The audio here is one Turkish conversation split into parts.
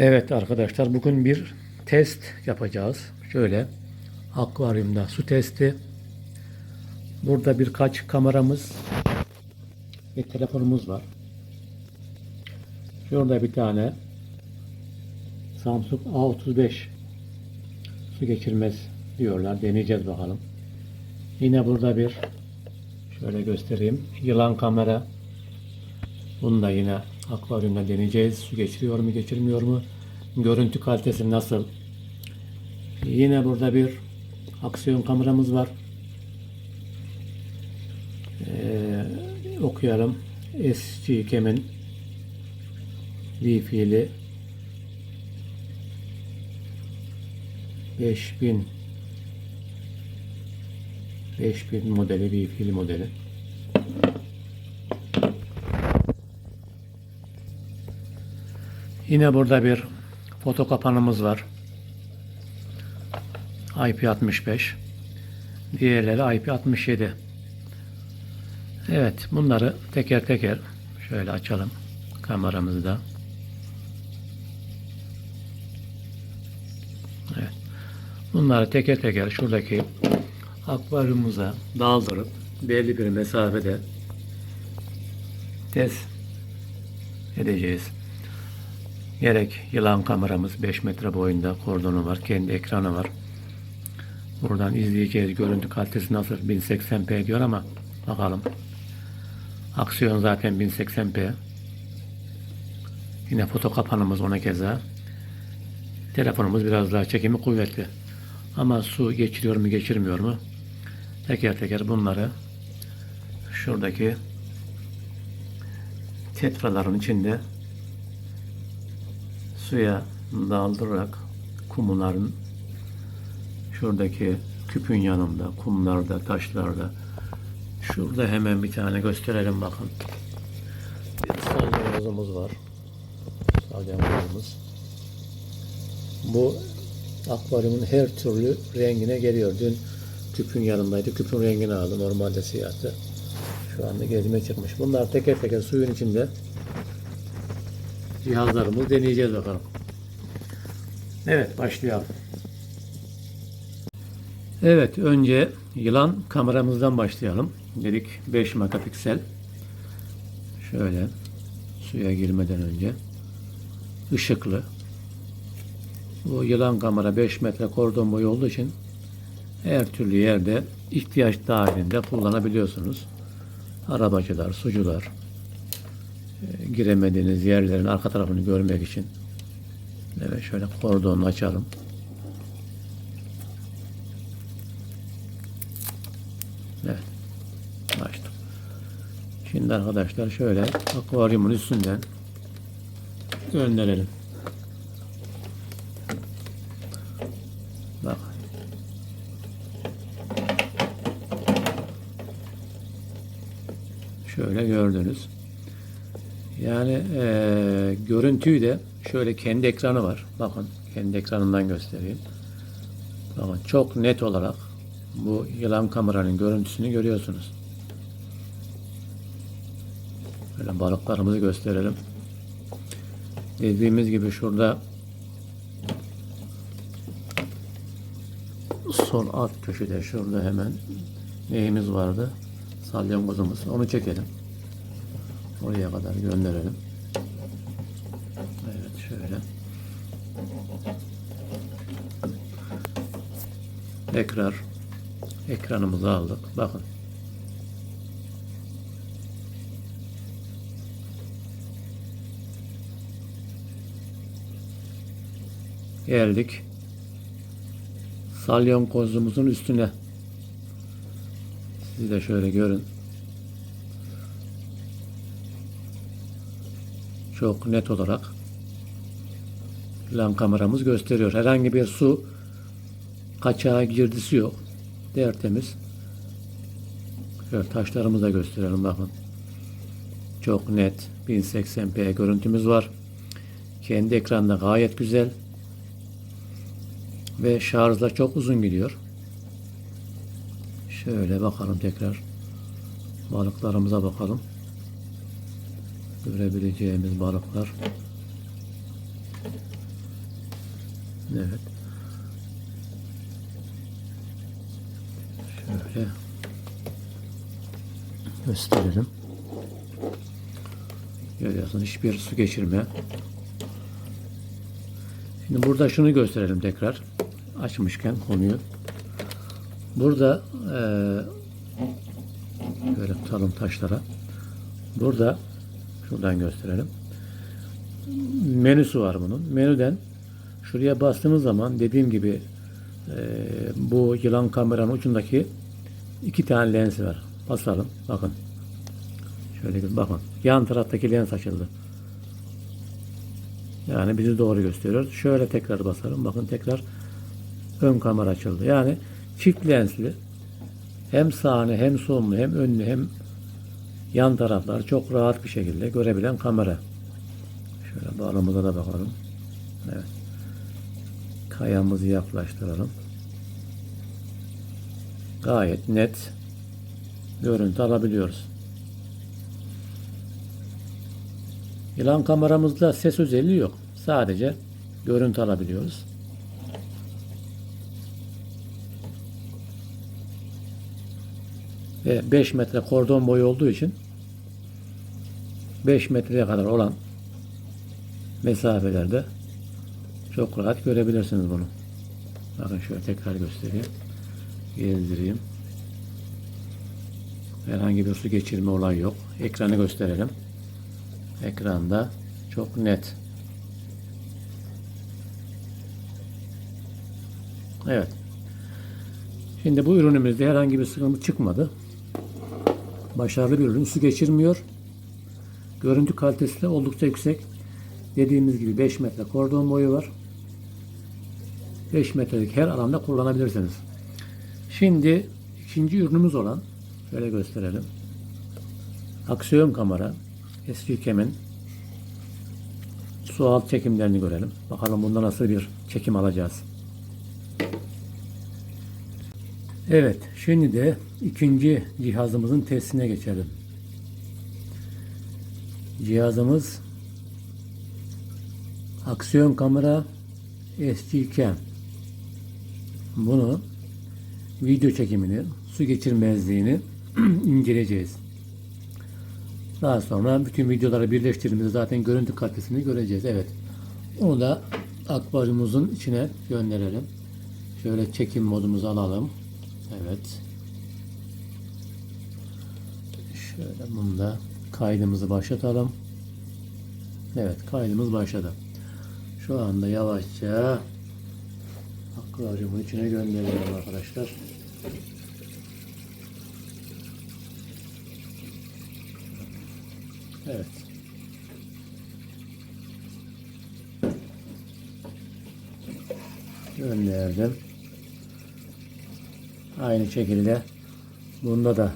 Evet arkadaşlar bugün bir test yapacağız. Şöyle akvaryumda su testi. Burada birkaç kameramız ve telefonumuz var. Şurada bir tane Samsung A35 su geçirmez diyorlar. Deneyeceğiz bakalım. Yine burada bir şöyle göstereyim. Yılan kamera. Bunu da yine akvaryumda deneyeceğiz. Su geçiriyor mu geçirmiyor mu? Görüntü kalitesi nasıl? Yine burada bir aksiyon kameramız var. Ee, okuyalım. SG Cam'in Wi-Fi'li 5000 5000 modeli Wi-Fi'li modeli. Yine burada bir foto kapanımız var. IP65. Diğerleri IP67. Evet, bunları teker teker şöyle açalım kameramızı da. Evet. Bunları teker teker şuradaki akvaryumumuza daldırıp belli bir mesafede test edeceğiz. Gerek yılan kameramız 5 metre boyunda kordonu var. Kendi ekranı var. Buradan izleyeceğiz. Görüntü kalitesi nasıl? 1080p diyor ama bakalım. Aksiyon zaten 1080p. Yine foto kapanımız ona keza. Telefonumuz biraz daha çekimi kuvvetli. Ama su geçiriyor mu geçirmiyor mu? Teker teker bunları şuradaki tetraların içinde suya daldırarak kumların şuradaki küpün yanında, kumlarda, taşlarda şurada hemen bir tane gösterelim bakın. Bir salyangozumuz var. Salyangozumuz. Bu akvaryumun her türlü rengine geliyor. Dün küpün yanındaydı. Küpün rengini aldı. Normalde siyahtı. Şu anda gezime çıkmış. Bunlar teker teker suyun içinde cihazlarımızı deneyeceğiz bakalım. Evet başlayalım. Evet önce yılan kameramızdan başlayalım. Dedik 5 megapiksel. Şöyle suya girmeden önce ışıklı. Bu yılan kamera 5 metre kordon boyu olduğu için her türlü yerde ihtiyaç dahilinde kullanabiliyorsunuz. Arabacılar, sucular, giremediğiniz yerlerin arka tarafını görmek için evet şöyle kordonu açalım. Evet. Açtım. Şimdi arkadaşlar şöyle akvaryumun üstünden gönderelim. Bak. Şöyle gördünüz. Yani eee görüntüyü de şöyle kendi ekranı var. Bakın kendi ekranından göstereyim. Bakın çok net olarak bu yılan kameranın görüntüsünü görüyorsunuz. Böyle balıklarımızı gösterelim. Dediğimiz gibi şurada sol alt köşede şurada hemen neyimiz vardı? Salyangozumuz. Onu çekelim. Oraya kadar gönderelim. Evet şöyle. Tekrar ekranımızı aldık. Bakın. Geldik. Salyangozumuzun üstüne. Siz de şöyle görün. Çok net olarak lan kameramız gösteriyor. Herhangi bir su kaçağı girdisi yok. Tertemiz. Şöyle taşlarımızı da gösterelim bakın. Çok net 1080p görüntümüz var. Kendi ekranda gayet güzel. Ve şarjla çok uzun gidiyor. Şöyle bakalım tekrar. Balıklarımıza bakalım. Görebileceğimiz balıklar. Evet. Şöyle gösterelim. Görüyorsunuz hiçbir su geçirme. Şimdi burada şunu gösterelim tekrar. Açmışken konuyu. Burada eee böyle tutalım taşlara. Burada şuradan gösterelim. Menüsü var bunun. Menüden şuraya bastığınız zaman dediğim gibi eee, bu yılan kameranın ucundaki iki tane lens var. Basalım. Bakın. Şöyle bir bakın. Yan taraftaki lens açıldı. Yani bizi doğru gösteriyor. Şöyle tekrar basalım. Bakın tekrar ön kamera açıldı. Yani çift lensli hem sağını hem solunu hem önünü hem yan tarafları çok rahat bir şekilde görebilen kamera. Şöyle bağlamıza da bakalım. Evet. Kayamızı yaklaştıralım. Gayet net görüntü alabiliyoruz. Yılan kameramızda ses özelliği yok. Sadece görüntü alabiliyoruz. Ve 5 metre kordon boyu olduğu için 5 metreye kadar olan mesafelerde çok rahat görebilirsiniz bunu. Bakın şöyle tekrar göstereyim. Gezdireyim. Herhangi bir su geçirme olayı yok. Ekranı gösterelim. Ekranda çok net. Evet. Şimdi bu ürünümüzde herhangi bir sıkıntı çıkmadı. Başarılı bir ürün. Su geçirmiyor. Görüntü kalitesi de oldukça yüksek. Dediğimiz gibi 5 metre kordon boyu var. 5 metrelik her alanda kullanabilirsiniz. Şimdi ikinci ürünümüz olan şöyle gösterelim. Aksiyon kamera S-Cam'in su alt çekimlerini görelim. Bakalım bunda nasıl bir çekim alacağız. Evet, şimdi de ikinci cihazımızın testine geçelim. Cihazımız aksiyon kamera SG-Cam. Bunu video çekimini, su geçirmezliğini inceleyeceğiz. Daha sonra bütün videoları birleştirdiğimizde zaten görüntü kalitesini göreceğiz. Evet. Onu da akvaryumumuzun içine gönderelim. Şöyle çekim modumuzu alalım. Evet. Şöyle bunu da kaydımızı başlatalım. Evet kaydımız başladı. Şu anda yavaşça akvaryumun içine gönderiyorum arkadaşlar. Evet. Gönderdim. Aynı şekilde bunda da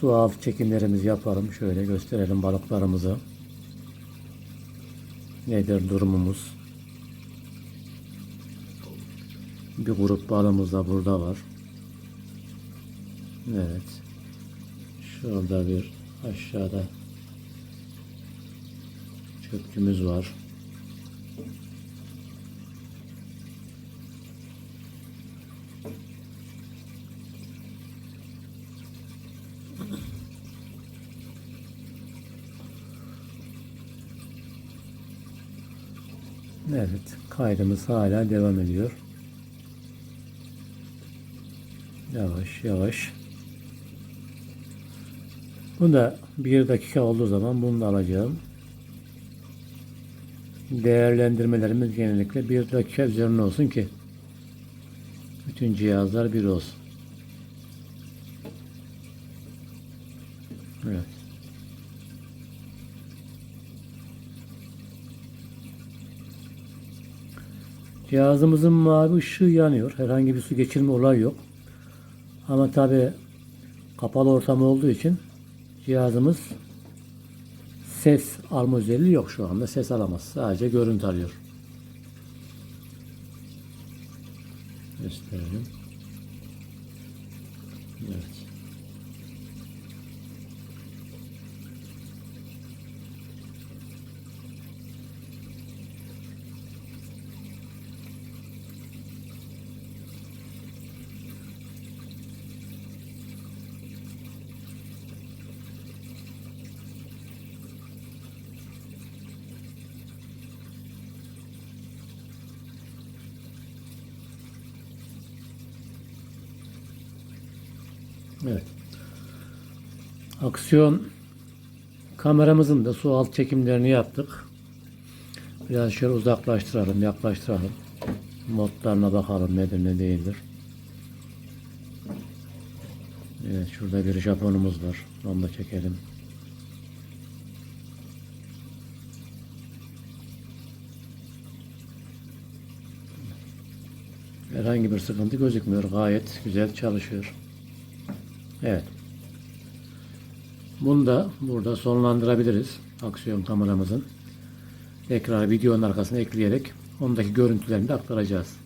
su altı çekimlerimizi yapalım. Şöyle gösterelim balıklarımızı. Nedir durumumuz? Bir grup balımız da burada var. Evet. Şurada bir aşağıda çöpçümüz var. Evet, kaydımız hala devam ediyor. Yavaş yavaş. Bu da bir dakika olduğu zaman bunu da alacağım. Değerlendirmelerimiz genellikle bir dakika üzerine olsun ki bütün cihazlar bir olsun. Evet. Cihazımızın mavi ışığı yanıyor. Herhangi bir su geçirme olayı yok. Ama tabi kapalı ortam olduğu için cihazımız ses alma özelliği yok şu anda. Ses alamaz. Sadece görüntü alıyor. Gösterelim. Evet. Evet. Aksiyon kameramızın da su alt çekimlerini yaptık. Biraz şöyle uzaklaştıralım, yaklaştıralım. Modlarına bakalım nedir ne değildir. Evet şurada bir Japonumuz var. Onu da çekelim. Herhangi bir sıkıntı gözükmüyor. Gayet güzel çalışıyor. Evet. Bunu da burada sonlandırabiliriz. Aksiyon kameramızın. Tekrar videonun arkasına ekleyerek ondaki görüntülerini de aktaracağız.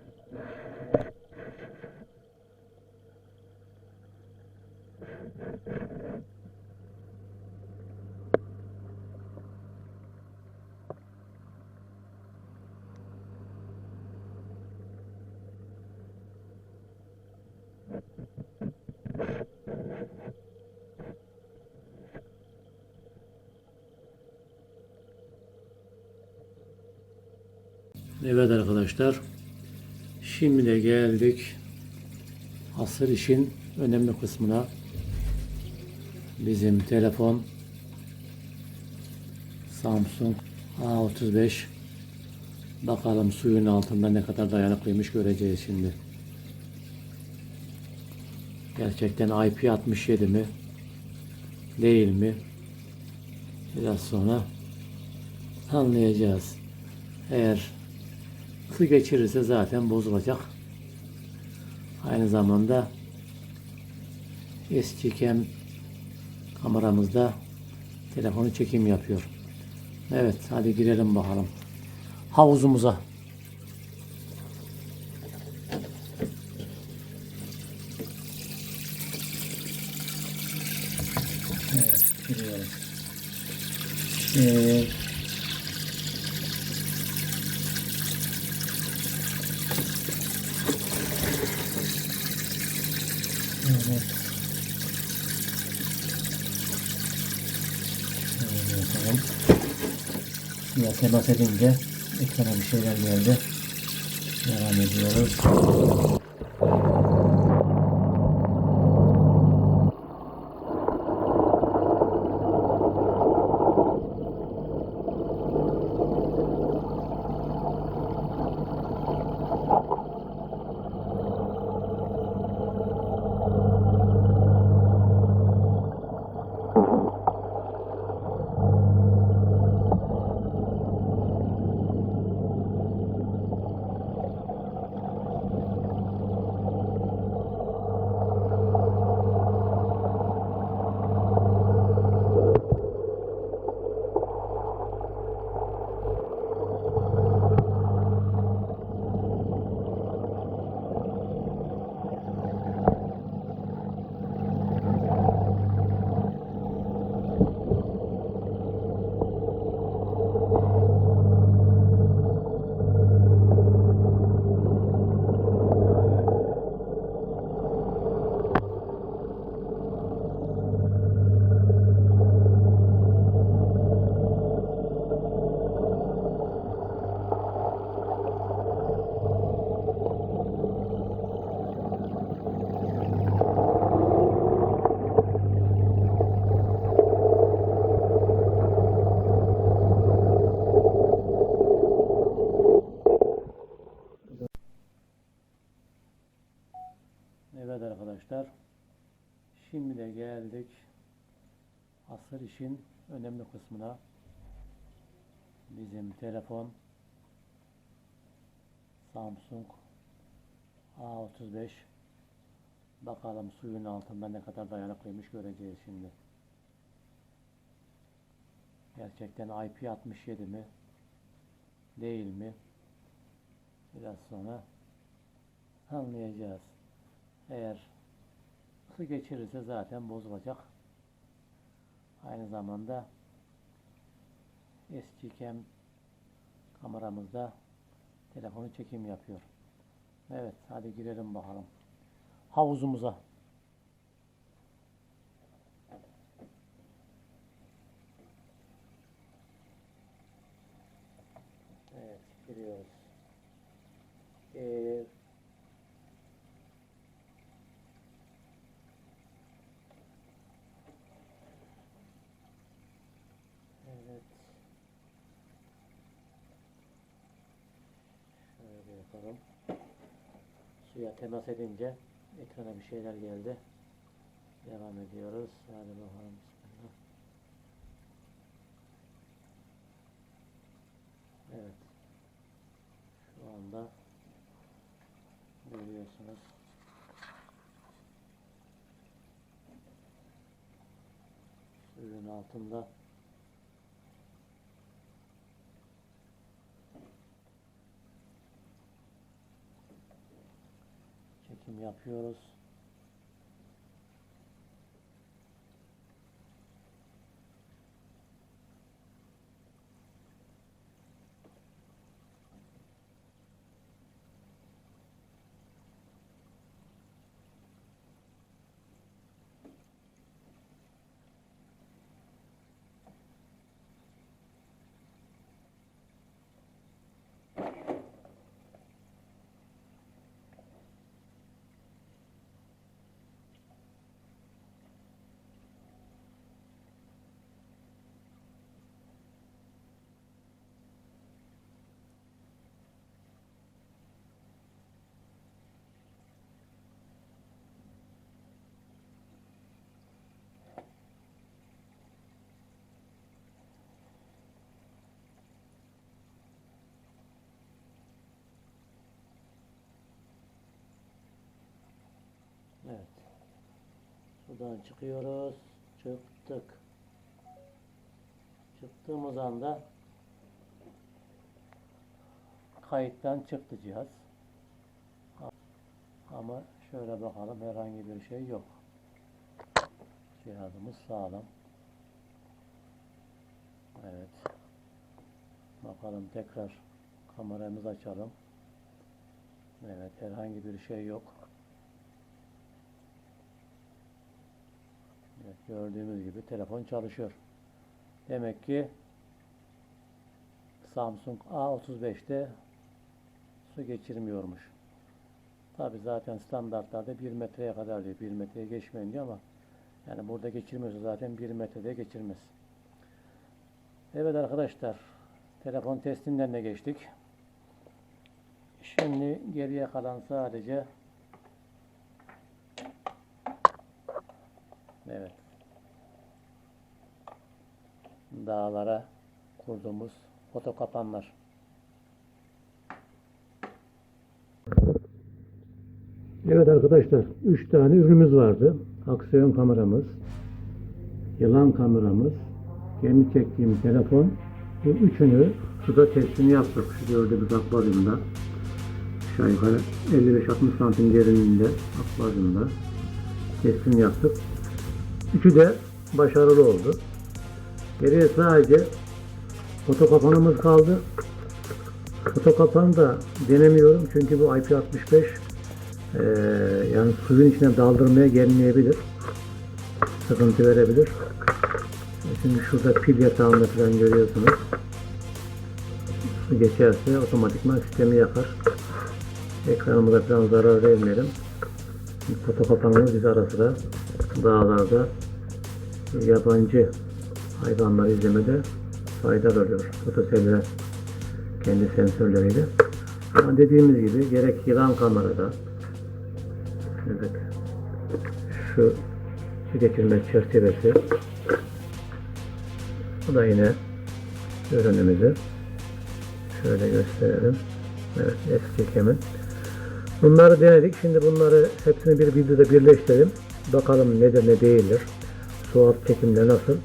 Evet arkadaşlar. Şimdi de geldik asıl işin önemli kısmına. Bizim telefon Samsung A35 bakalım suyun altında ne kadar dayanıklıymış göreceğiz şimdi. Gerçekten IP67 mi? Değil mi? Biraz sonra anlayacağız. Eğer su geçirirse zaten bozulacak. Aynı zamanda Eskikem kameramızda telefonu çekim yapıyor. Evet hadi girelim bakalım havuzumuza. Evet giriyoruz. Evet. Şöyle yapalım. Temas edince ekrana bir şeyler geldi. Devam ediyoruz. Evet arkadaşlar. Şimdi de geldik asır işin önemli kısmına. Bizim telefon Samsung A35 Bakalım suyun altında ne kadar dayanıklıymış göreceğiz şimdi. Gerçekten IP67 mi? Değil mi? Biraz sonra anlayacağız. Eğer ısı geçirirse zaten bozulacak. Aynı zamanda eski cam kameramızda telefonu çekim yapıyor. Evet hadi girelim bakalım havuzumuza. Evet giriyoruz. Bir, Evet. Yapalım. Suya temas edince ekrana bir şeyler geldi. Devam ediyoruz. Hadi bakalım. Bismillah. Evet. Şu anda görüyorsunuz. Suyun altında çekim yapıyoruz. Sudan çıkıyoruz. Çıktık. Çıktığımız anda kayıttan çıktı cihaz. Ama şöyle bakalım herhangi bir şey yok. Cihazımız sağlam. Evet. Bakalım tekrar kameramızı açalım. Evet herhangi bir şey yok. Gördüğümüz gibi telefon çalışıyor. Demek ki Samsung A35'te su geçirmiyormuş. Tabi zaten standartlarda 1 metreye kadar diyor. 1 metreye geçmeyin diyor ama yani burada geçirmiyorsa zaten 1 metrede geçirmez. Evet arkadaşlar telefon testinden de geçtik. Şimdi geriye kalan sadece evet dağlara kurduğumuz foto kapanlar. Evet arkadaşlar 3 tane ürünümüz vardı. Aksiyon kameramız, yılan kameramız, kendi çektiğim telefon. Bu üçünü suda testini yaptık. Şu gördüğünüz akvaryumda. Aşağı yukarı 55-60 santim derinliğinde akvaryumda testini yaptık. Üçü de başarılı oldu. Geriye sadece foto kapanımız kaldı. Foto kapanı da denemiyorum çünkü bu IP65 eee, yani suyun içine daldırmaya gelmeyebilir. Sıkıntı verebilir. Şimdi şurada pil yatağında falan görüyorsunuz. Su geçerse otomatikman sistemi yakar. Ekranımıza falan zarar vermeyelim. Şimdi Foto kapanımız biz ara sıra dağlarda yabancı hayvanları izlemede faydalı oluyor. Fotoseller kendi sensörleriyle. Ama dediğimiz gibi gerek yılan kamerada evet şu su geçirme çerçevesi bu da yine ürünümüzü şöyle gösterelim. Evet eski çekemin. Bunları denedik. Şimdi bunları hepsini bir videoda birleştirelim. Bakalım nedir ne değildir. Su alt çekimde nasıl?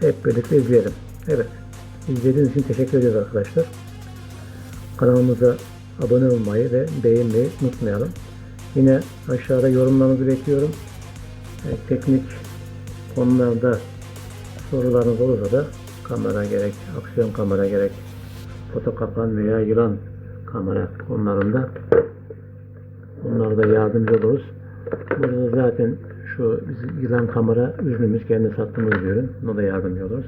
Hep birlikte izleyelim. Evet. İzlediğiniz için teşekkür ediyoruz arkadaşlar. Kanalımıza abone olmayı ve beğenmeyi unutmayalım. Yine aşağıda yorumlarınızı bekliyorum. Evet, teknik konularda sorularınız olursa da kamera gerek, aksiyon kamera gerek, foto kapan veya yılan kamera konularında bunlarda yardımcı oluruz. Burada zaten şu yılan kamera ürünümüz kendi sattığımız ürün. Buna da yardımcı oluruz.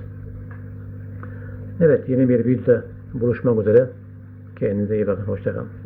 Evet yeni bir videoda buluşmak üzere. Kendinize iyi bakın. Hoşçakalın.